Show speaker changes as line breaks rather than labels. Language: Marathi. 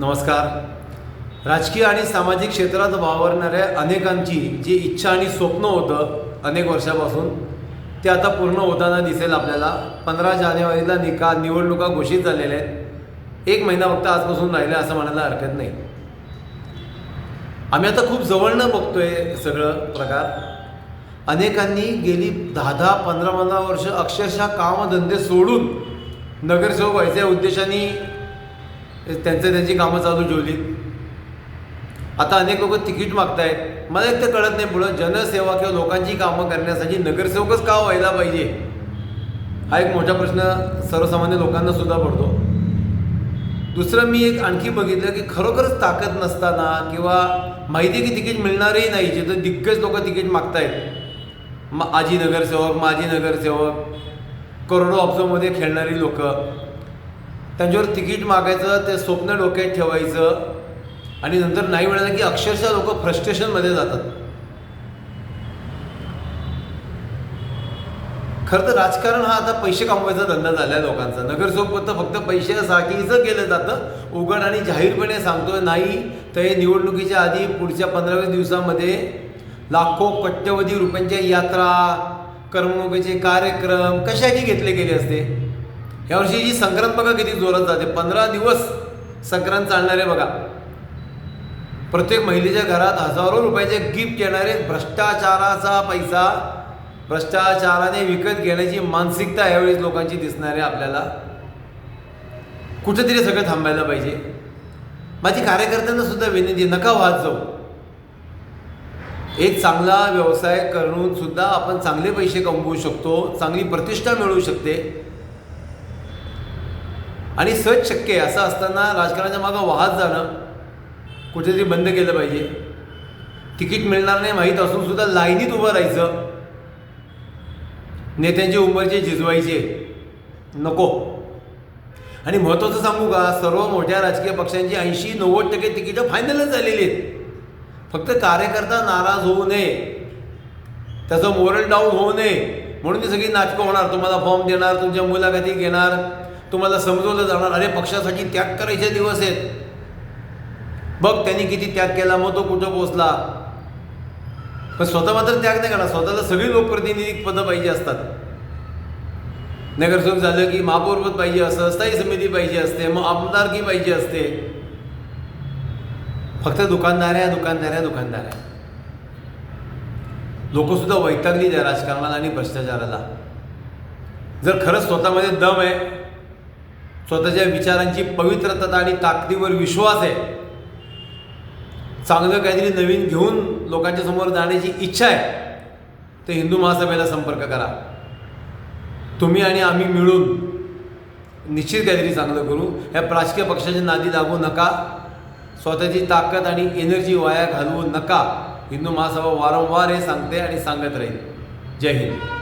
नमस्कार. राजकीय आणि सामाजिक क्षेत्रात वावरणाऱ्या अनेकांची जी इच्छा आणि स्वप्न होतं अनेक वर्षापासून ते आता पूर्ण होताना दिसेल आपल्याला. पंधरा जानेवारीला निकाल निवडणुका घोषित झालेल्या आहेत. एक महिना फक्त आजपासून राहिला असं म्हणायला हरकत नाही. आम्ही आता खूप जवळनं बघतोय सगळं प्रकार. अनेकांनी गेली दहा दहा पंधरा पंधरा वर्ष अक्षरशः कामधंदे सोडून नगरसेवक व्हायच्या उद्देशाने त्यांचं त्यांची कामं चालू ठेवली. आता अनेक लोक तिकीट मागतायत. मला एक तर कळत नाही पुढं. जनसेवा किंवा लोकांची कामं करण्यासाठी नगरसेवकच का व्हायला पाहिजे? हा एक मोठा प्रश्न सर्वसामान्य लोकांना सुद्धा पडतो. दुसरं मी एक आणखी बघितलं की खरोखरच ताकद नसताना किंवा माहिती की तिकीट मिळणारही नाही जिथं दिग्गज लोक तिकीट मागतायत. मा आजी नगरसेवक माजी नगरसेवक करोडो ऑप्शोमध्ये खेळणारी लोकं. त्यांच्यावर तिकीट मागायचं ते स्वप्न डोक्यात ठेवायचं. आणि नंतर नाही मिळालं की अक्षरशः लोक फ्रस्ट्रेशनमध्ये जातात. खरं तर राजकारण हा आता पैसे कमवायचा धंदा झाला आहे लोकांचा नगरसेवक फक्त पैशासाठीचं पैशासाठीच केलं जातं. उघड आणि जाहीरपणे सांगतोय नाही तर हे निवडणुकीच्या आधी पुढच्या पंधराव्या दिवसामध्ये लाखो कोट्यवधी रुपयांच्या यात्रा करमणुकीचे कार्यक्रम कशासाठी घेतले गेले असते? यावर्षी जी संक्रांत बघा किती जोरात जाते. पंधरा दिवस संक्रांत चालणारे बघा. प्रत्येक महिलेच्या घरात हजारो रुपयाचे गिफ्ट येणारे भ्रष्टाचाराचा पैसा भ्रष्टाचाराने विकत घेण्याची मानसिकता यावेळी लोकांची दिसणार आहे आपल्याला. कुठेतरी सगळं थांबायला पाहिजे. माझी कार्यकर्त्यांना सुद्धा विनंती नका वाहत जाऊ. एक चांगला व्यवसाय करून सुद्धा आपण चांगले पैसे कमवू शकतो चांगली प्रतिष्ठा मिळू शकते. आणि सहज शक्य आहे. असं असताना राजकारणाच्या मागं वाहत जाणं कुठेतरी बंद केलं पाहिजे. तिकीट मिळणार नाही माहीत असून सुद्धा लाईनीत उभं राहायचं. नेत्यांची उंबरचे झिजवायचे. नको. आणि महत्त्वाचं सांगू का सर्व मोठ्या राजकीय पक्षांची ऐंशी नव्वद टक्के तिकीटं फायनलच झालेली आहेत. फक्त कार्यकर्ता नाराज होऊ नये. त्याचं मोरल डाऊन होऊ नये. म्हणून ती सगळी नाटकं होणार. तुम्हाला फॉर्म देणार तुमच्या मुलाखती घेणार. तुम्हाला समजवलं जाणार. अरे पक्षासाठी त्याग करायचे दिवस आहेत. बघ त्यांनी किती त्याग केला मग तो कुठं पोचला पण स्वतः मात्र त्याग नाही करणार. स्वतःला सगळी लोकप्रतिनिधी पदं पाहिजे असतात. नगरसेवक झालं की महापौरपद पाहिजे असं स्थायी समिती पाहिजे असते मग आमदारकी पाहिजे असते. फक्त दुकानदाऱ्या दुकानदाऱ्या दुकानदाऱ्या. लोक सुद्धा वैतागली त्या राजकारणाला आणि भ्रष्टाचाराला. जर खरंच स्वतःमध्ये दम आहे स्वतःच्या विचारांची पवित्रता आणि ताकदीवर विश्वास आहे. चांगलं काहीतरी नवीन घेऊन लोकांच्या समोर जाण्याची इच्छा आहे. तर हिंदू महासभेला संपर्क करा. तुम्ही आणि आम्ही मिळून निश्चित काहीतरी चांगलं करू. ह्या राजकीय पक्षाच्या नादी लागू नका. स्वतःची ताकद आणि एनर्जी वाया घालवू नका. हिंदू महासभा वारंवार हे सांगते आणि सांगत राहील. जय हिंद.